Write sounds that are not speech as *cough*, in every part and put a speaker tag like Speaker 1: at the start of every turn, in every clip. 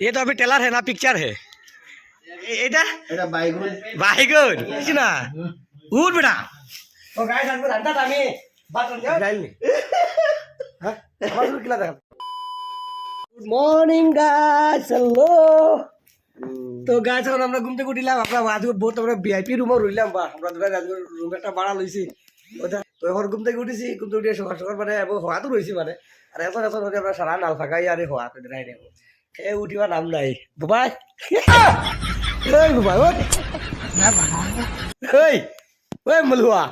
Speaker 1: ये तो अभी टेलर है ना पिक्चर है ए- এটা
Speaker 2: এটা বাইগুন
Speaker 1: বাইগুন বুঝছি না উঠ বেটা ও গাই থাকবে রান্না আমি বাতন যাও যাইনি হ্যাঁ আমার শুরু কিলা দেখা গুড মর্নিং গাইস হ্যালো তো গাইস এখন আমরা ঘুম থেকে উঠিলাম আমরা আজকে বহুত আমরা ভিআইপি রুমও রইলাম বা আমরা দুটা আজকে রুম একটা ভাড়া লইছি ওটা তো এখন ঘুম থেকে উঠেছি ঘুম থেকে উঠে সকাল সকাল মানে এবং হওয়া তো রয়েছি মানে আর এখন এখন হচ্ছে আমরা সারা নাল ফাঁকাই আর হওয়া তো দেখাই নেব খেয়ে উঠিবার নাম নাই বুবাই এই বুবাই ওঠ এই ওই মলুয়া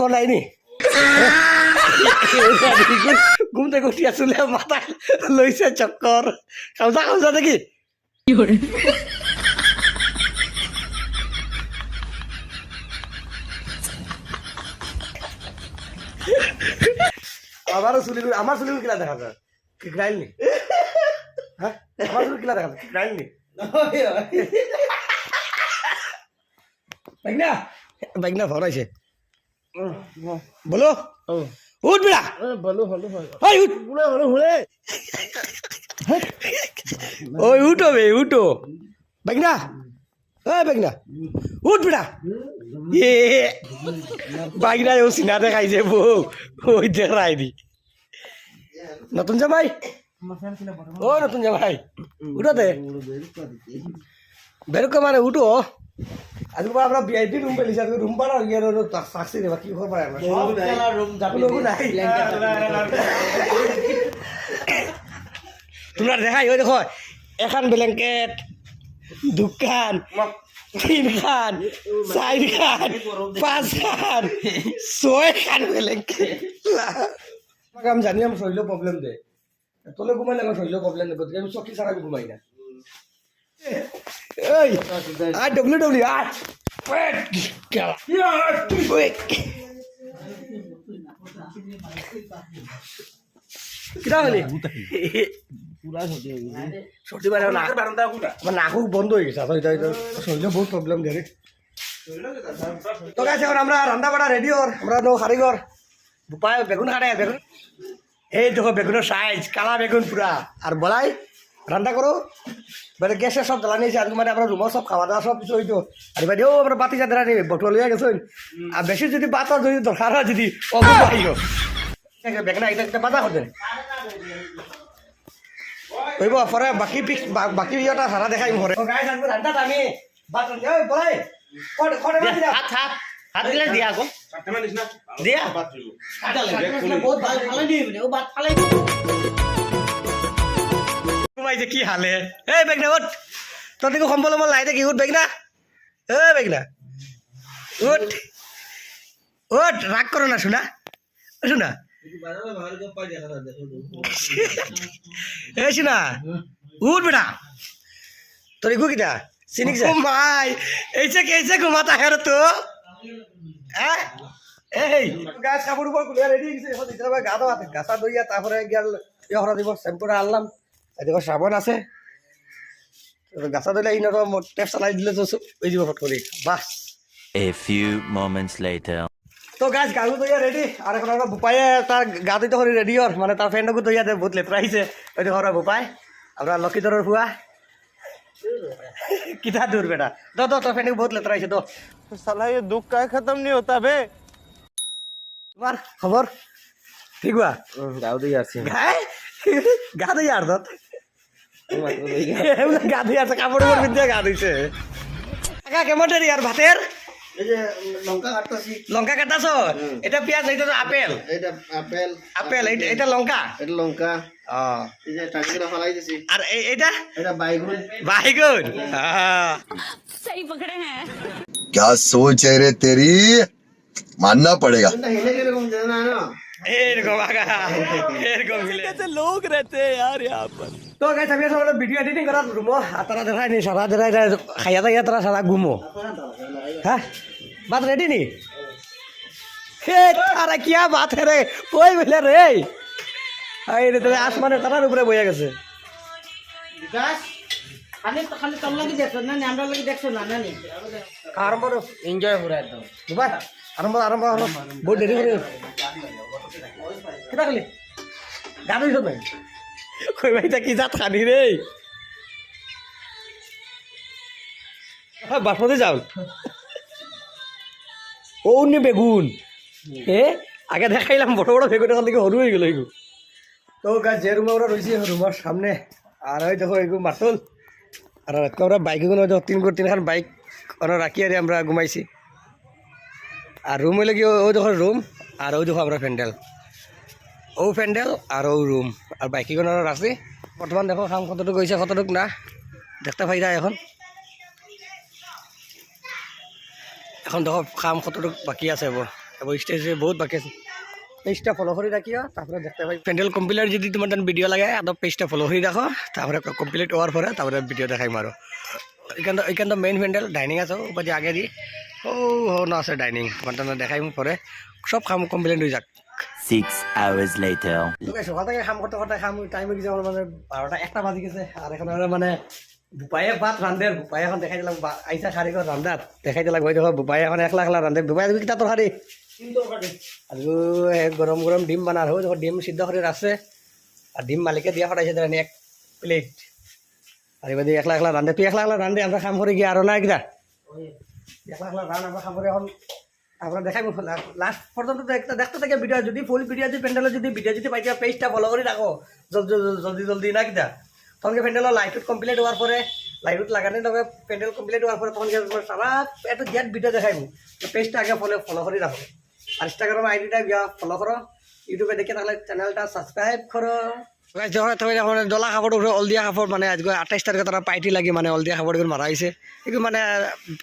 Speaker 1: মন নাই নি ঘুম থেকে উঠি আসলে মাথা লৈছে চক্কৰ খাওজা খাওজা নেকি আমারও চুলি আমার চুলি কিলা দেখা যায়? কিকরাইল নি? হ্যাঁ? আমার চুলি কিলা দেখা যায়? কিকরাইল নি? বাইকনা বাইকনা ভরাইছে বলো। উঠ বেড়া।
Speaker 2: ভালো ভালো
Speaker 1: ওই উঠ।
Speaker 2: ভালো হলে
Speaker 1: ওই উঠো বে উঠো। বাইকনা ওই বাইকনা উঠ বেড়া। এ বাইকনা ও সিনা দেখাইছে বউ ওই দেখাই দি। নতুন জামাই? ও নতুন জামাই। উঠো দে। বেরোকে মানে উঠো। আজকে আমরা ভিআইপি রুম পেলিছি আজকে রুম হয়ে গেল সাকসি দেবা কি নাই। তোমরা দেখাই ওই দেখো এখন ব্ল্যাঙ্কেট দুখান তিন খান চার খান পাঁচ খান ছয় খান আমি জানি আমার শরীরের প্রবলেম দে। তোলে ঘুমাইলে আমার শরীরের প্রবলেম নেই গতিকে আমি চকি ছাড়া ঘুমাই না। এই আই ডব্লিউ ডব্লিউ আট কিটা হলি?
Speaker 2: পুরা হয়ে গেছে।
Speaker 1: সর্দি বাইরে আমার নাকও বন্ধ হয়ে গেছে আসলে শরীরে বহুত প্রবলেম তো গাছ এখন আমরা রান্না বাড়া রেডি হর আমরা নো কারিগর পায় বেগুন কাটে বেগুন। এই দেখো বেগুনের সাইজ কালা বেগুন পুরা আর বলাই রান্না করো মানে গ্যাসের সব জ্বালানি আছে আজকে মানে আমরা রুমও সব খাওয়া দাওয়া সব কিছু হইতো আর ও আমরা বাতি যাতে রানি বটল হয়ে গেছে। আর বেশি যদি বাত যদি দরকার হয় যদি অগুন আহিও বেগুনা এটা একটা বাধা হতে কইব পরে বাকি পিক বাকি ইয়েটা সারা দেখাই যে কি হালে? এই বেগনা উঠ। তোর দিকে সম্বল মল লাই দেখি উঠ বেগনা এ বেগনা উঠ। উঠ রাগ করো না শোনা। শোনা। *laughs* এই শোনা উঠ বেটা। তোর ইগু কিটা? চিনিক যা। মাই এইসে কেসে ঘুমাতা হের তো। হ্যাঁ এই গাছ কাপড় উপর খুলে রেডি গেছে এখন দিতে হবে গা দেওয়া গাছা দইয়া তারপরে গিয়াল ইয়ে দিব শ্যাম্পুটা আনলাম। এদিকে সাবান আছে। গাছা দইলে ইন টেপ চালাই দিলে তো ওই যাব ফট করে বাস
Speaker 3: A few moments later.
Speaker 1: তো গাছ গাড়ু দইয়া রেডি আর এখন আমরা বুপায়ে তার গা দিতে করে রেডি হর মানে তার ফ্রেন্ডকো দইয়া দে বহুত লেতরা আহিছে ওই দেখো আমরা বুপাই আমরা লক্ষিতরের ফুয়া *laughs* কিতা দূর বেটা দো দো তোর ফ্রেন্ডকে বহুত লেতরা আহিছে দো
Speaker 2: साला ये दुख का खत्म नहीं होता बे
Speaker 1: তোমার খবর ঠিক বা
Speaker 2: গাও দিয়ে আসছি
Speaker 1: গায়ে গা দিয়ে আর দত এগুলো গা দিয়ে আছে কাপড় উপর পিন্ধিয়ে গা দিছে কাকা *laughs* কেমন দেরি আর ভাতের
Speaker 2: এই যে লঙ্কা কাটতেছি
Speaker 1: লঙ্কা কাটাছ এটা পেঁয়াজ এটা তো আপেল
Speaker 2: এটা আপেল
Speaker 1: আপেল এটা- এটা লঙ্কা
Speaker 2: এটা লঙ্কা
Speaker 1: ও
Speaker 2: এই যে টাকিটা ফলাই দিছি
Speaker 1: আর এ- এটা
Speaker 2: এটা বাইগুন
Speaker 1: বাইগুন আহ,
Speaker 4: सही पकड़े हैं
Speaker 5: क्या सोच है रे तेरी मानना पड़ेगा
Speaker 2: এটা হেলে কিরকম জানা না না
Speaker 1: এরকম আগা এরকম মিলে
Speaker 6: लोग रहते हैं यार यहाँ पर
Speaker 1: তো গাইছ আমি সব ভিডিও এডিটিং করার রুমো তারা দেখাই নি সারা দেখাই খাইয়া দাইয়া তারা সারা ঘুমো। হ্যাঁ বাত রেডি নি? হে তারা কিয়া বাত রে কই বলে রে এই রে তুমি আসমানের তারার উপরে বইয়া গেছে
Speaker 7: বিকাশ খালি খালি তোর লাগি দেখছ না আমরা লাগি দেখছ না না নি?
Speaker 1: আরম্ভ করো
Speaker 7: এনজয় করে একদম।
Speaker 1: দুবার আৰম্ভ আৰম্ভ আৰম্ভ। বহুত দেৰি কৰি কেইটা খালি? গা নাই কৈ ভাই কি জাত খানি ৰে বাসমতি চাউল। ও নি বেগুন। এ, আগে দেখাইলাম, বড় বড় বেগুন, এখন দেখি সরু হয়ে গেল এগু তো গাছ যে রুমে ওরা রয়েছে রুমের সামনে। আর ওই দেখো এগু মাতুল। আর আমরা বাইক এগুলো দেখো তিন করে তিনখান বাইক ওরা রাখি আর আমরা ঘুমাইছি। আর রুম হইলে কি ওই দেখো রুম আর ওই দেখো আমরা প্যান্ডেল ও প্যান্ডেল আর ও রুম আর বাইক এগুলো রাখছি বর্তমান দেখো খাম কতটুকু হয়েছে কতটুকু না। দেখতে পাই না এখন। এখন দেখো কাম কতটুকু বাকি আছে এবার এবার স্টেজ বহুত বাকি আছে। পেজটা ফলো করে রাখিও তারপরে দেখতে পাই। প্যান্ডেল কমপ্লিট যদি তোমার ভিডিও লাগে আদৌ পেজটা ফলো করে রাখো তারপরে কমপ্লিট হওয়ার পরে তারপরে ভিডিও দেখাই মারো এখান এখান তো মেইন প্যান্ডেল ডাইনিং আছে ও বাজে আগে দি। ও হো না আছে ডাইনিং মানে দেখাই পরে সব কাম কমপ্লিট হয়ে যাক
Speaker 3: Six hours later.
Speaker 1: তোকে সকাল থেকে কাম করতে করতে কাম টাইম হয়ে গেছে আমার মানে বারোটা একটা বাজি গেছে। আর এখন আর মানে বুপায়ে ভাত রান্ধে বুপাই এখন দেখাই দিলাম বা- আইসা খারি করে রান্ধাত দেখাই দিলাম ওই দেখো বুপাই এখন একলা একলা রান্ধে বুপাই তুমি কিতা তোর খারি আৰু এ গৰম গৰম ডিম বানাৰ হৈ দেখো ডিম সিদ্ধ কৰি ৰাখছে। আৰু ডিম মালিকে দিয়া সদাইছে তাৰে এক প্লেট আৰু এবার একলা একলা রান্ধে তুই একলা একলা রান্ধে আমরা কাম করে গিয়ে আরও না কিনা একলা একলা রান আমরা কাম করে এখন আমরা দেখাই লাস্ট পর্যন্ত দেখতে থাকে ভিডিও যদি ফুল ভিডিও যদি পেন্ডেলের যদি ভিডিও যদি পাইতে পেজটা ফলো করে রাখো জলদি জলদি না কিনা তখন পেন্ডেলের লাইটুত কমপ্লিট হওয়ার পরে লাইটুত লাগানোর তবে পেন্ডেল কমপ্লিট হওয়ার পরে তখন সারা একটা জেট ভিডিও দেখাইব। পেজটা আগে ফলো ফলো করে রাখো আর ইনস্টাগ্রাম আইডিটা ফলো করো ইউটিউবে দেখে থাকলে চ্যানেলটা সাবস্ক্রাইব করো মানে ডলা কাপড় উপরে অলদিয়া কাপড় মানে আজকে আঠাইশ তারিখে তারা পাইটি লাগে মানে অলদিয়া এগুলো মারা হয়েছে এগুলো মানে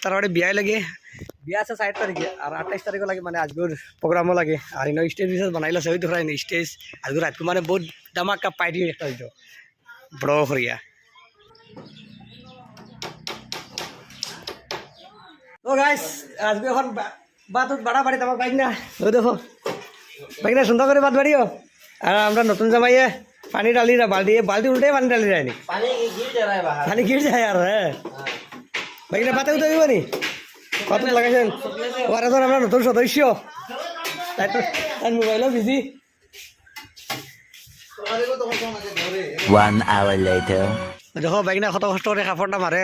Speaker 1: তারা বিয়াই লাগে। বিয়া আছে চার তারিখে আর আঠাইশ তারিখে লাগে মানে আজকের প্রোগ্রামও লাগে। আর ইনো স্টেজ বিশেষ বানাইলে সবই তো স্টেজ আজকে রাতকে মানে বহুত দামাকা পাইটি একটা হইতো বড় করিয়া ও গাইস আজকে এখন বাতুত বাড়া বাড়ি আমার বাইক না? ও দেখো। বাইক না সুন্দর করে বাদ বাড়িও আর আমরা নতুন জামাইয়ে পানি ডালি না বালতি বালতি উল্টে পানি ডালি যায়নি
Speaker 2: পানি গির যা রে বাহার
Speaker 1: পানি গির যায় আর হ্যাঁ বাইক না পাতে উঠে দিব নি? কত লাগাইছেন? ওরা তো আমরা নতুন সদস্য। তার মোবাইলও বিজি
Speaker 3: One hour later.
Speaker 1: দেখো বাইক না কত কষ্ট করে কাপড়টা মারে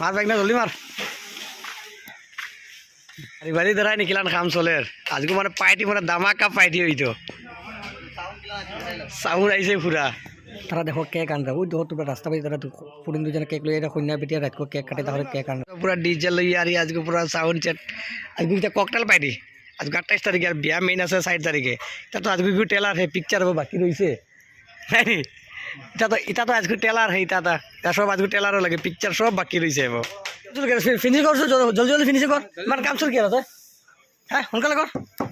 Speaker 1: মার বাইক না জলদি মার আরে বাড়ি ধরাই নিখিলান কাম চলে। আজকে মানে পাইটি মানে দামাকা পাইটি হইতো চাউল আইছে পুরা তারা দেখো কেক আনরা ওই দেখো তোমরা রাস্তা পাই তারা পুরিন দুজনে কেক লই এটা কন্যা বেটিয়া রাতকো কেক কাটে, তাহলে কেক আনরা পুরা ডিজেল লই আর আজকে পুরা সাউন্ড চেট আজকে একটা ককটেল পাইটি আজকে আঠাইশ তারিখে আর বিয়া মেইন আছে ষাট তারিখে তা তো আজকে বিহু টেলার হে পিকচার বাকি রয়েছে হ্যাঁ? এটা তো এটা তো আজকে টেলার হে এটা। তা এটা সব আজকে টেলারও লাগে পিকচার সব বাকি রয়েছে এবার ফিনিশ করছ জল- জলদি জলদি ফিনিশ কর মানে কাম চল কি আছে হ্যাঁ সোনকালে কর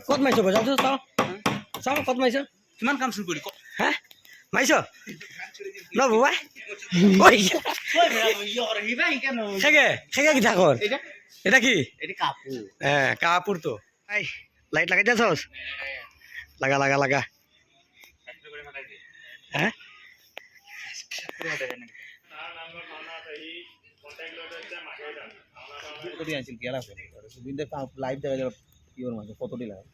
Speaker 1: ক'ত মাৰিছ গৈ যাওঁচোন চাওঁ। চাওঁ, ক'ত মাৰিছ?
Speaker 6: কিমান কাম চুৰ কৰি?
Speaker 1: হা? মাৰিছ ন *laughs* বুবাই? সেগে সেগে কি থাকর এটা কি? হ্যাঁ কাপুর তো আই লাইট লাগাই দিয়েছস লাগা লাগা লাগা। হ্যাঁ
Speaker 2: লাইভ দেখা যাবে কতটি লাগে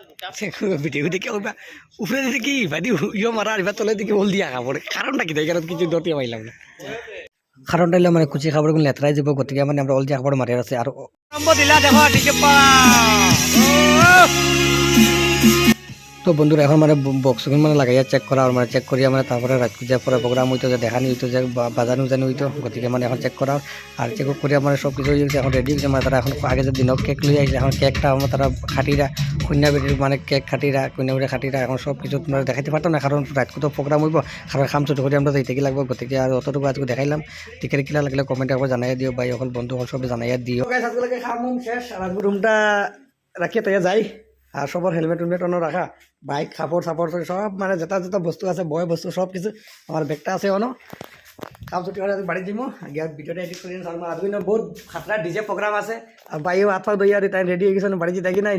Speaker 2: *laughs*
Speaker 1: ভিডিও দেখে উপরে দিকে কি? মারা তলে দিকে বল দিয়া কাপড়। কারণটা কি? কিছু দতিয়া পাইলাম না। কারণটা মানে কুচি খাবারগুলো লেতরাই যাব, গতিকে মানে আমরা অলদিয়া খাবার মারি আছে আর দিলা দেখো তো বন্ধুরা, এখন মানে বক্সগুলো মানে লাগাইয়া চেক করা মানে চেক করিয়া মানে তারপরে রাত পূজা পরে প্রোগ্রাম হইতো, যে দেখানি হইতো, যে বাজানো জানি হইতো, গতিকে মানে এখন চেক করা। আর চেক করিয়া মানে সব কিছু এখন রেডি হয়েছে মানে তারা এখন আগে যে দিনক কেক লই আইছে এখন কেকটা আমার তারা খাটিরা কন্যা বেটির মানে কেক খাটিরা কন্যা বেটির খাটিরা, এখন সব কিছু তোমরা দেখাইতে পারতাম না, কারণ রাতকে তো প্রোগ্রাম হইব, কারণ খাম ছোটো করে আমরা যাইতে লাগবো, গতিকে আর অতটুকু আজকে দেখাইলাম। টিকেট কিলা লাগলে কমেন্ট একবার জানাই দিও, ভাই সকল বন্ধু সব জানাইয়া দিও। রুমটা রাখিয়ে তাই যাই। আর সবার হেলমেট টেলমেট অন্য রাখা বাইক কাপড় সাপড় সব মানে যেটা যেটা বস্তু আছে বয় বস্তু সব কিছু আমার ব্যাগটা আছে অন। কাম ছুটি হলে বাড়ি যাব গিয়ে ভিডিওটা এডিট করে আমার আজকে বহুত খাতরা ডিজে প্রোগ্রাম আছে। আর বাইও হাত পা দইয়া তাই রেডি হয়ে গেছে বাড়ি যেতে কি নাই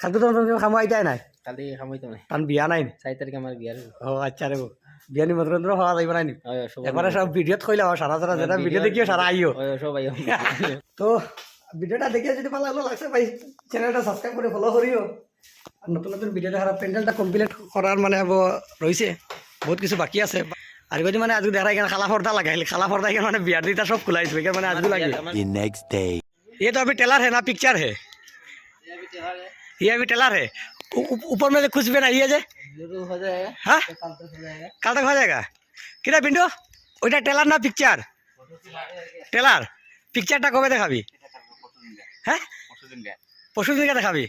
Speaker 1: কালকে তো খামো আইতাই নাই?
Speaker 2: কালি খামাইতো নাই
Speaker 1: কারণ বিয়া নাই নি?
Speaker 2: চাৰি তাৰিখে আমাৰ বিয়াৰ
Speaker 1: ও আচ্ছা রে বিয়া নিমন্ত্রণ হওয়া যাইব নাই
Speaker 2: হয় সব
Speaker 1: ভিডিওত কইলা সারা সারা যেটা ভিডিও দেখিও সারা আইও।
Speaker 2: সব *laughs* আইও।
Speaker 1: তো ভিডিওটা দেখে যদি ভালো লাগলো লাগছে ভাই চ্যানেলটা সাবস্ক্রাইব করে ফলো করিও আর নতুন নতুন ভিডিও দেখার প্যান্ডেলটা কমপ্লিট করার মানে আব রয়েছে বহুত কিছু বাকি আছে আর যদি মানে আজকে দেখা এখানে খালা পর্দা লাগাইলে খালা পর্দা এখানে মানে বিয়ার দিতা সব খোলাইছে এখানে মানে আজকে লাগে
Speaker 3: The next day.
Speaker 1: ये तो अभी टेलर है ना पिक्चर है ये अभी टेलर है उ- उ- ऊपर में से कुछ भी नहीं है जे हाँ कल तक हो जाएगा কিরা পিন্টু ওইটা টেলার না পিকচার টেলার পিকচারটা কবে দেখাবি হ্যাঁ? পরশু দিনকে দেখাবি?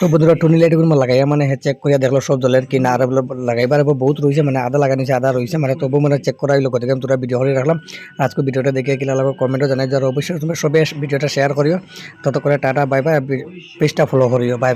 Speaker 1: তো বন্ধুরা টুনি লাইটগুলো লাগাইয়া মানে চেক করিয়া দেখল সব জলের কি না আর লাগাইবার বহুত রয়েছে মানে আদা আদা রয়েছে মানে তবু মানে চেক করা হইল গতিকে আমি তোরা ভিডিও করে রাখলাম। আজকে ভিডিওটা দেখে কিলা লাগবে কমেন্টও জানাই যার অবশ্যই তুমি সবে ভিডিওটা শেয়ার করিও। তত করে টাটা বাই বাই পেজটা ফলো করিও বাই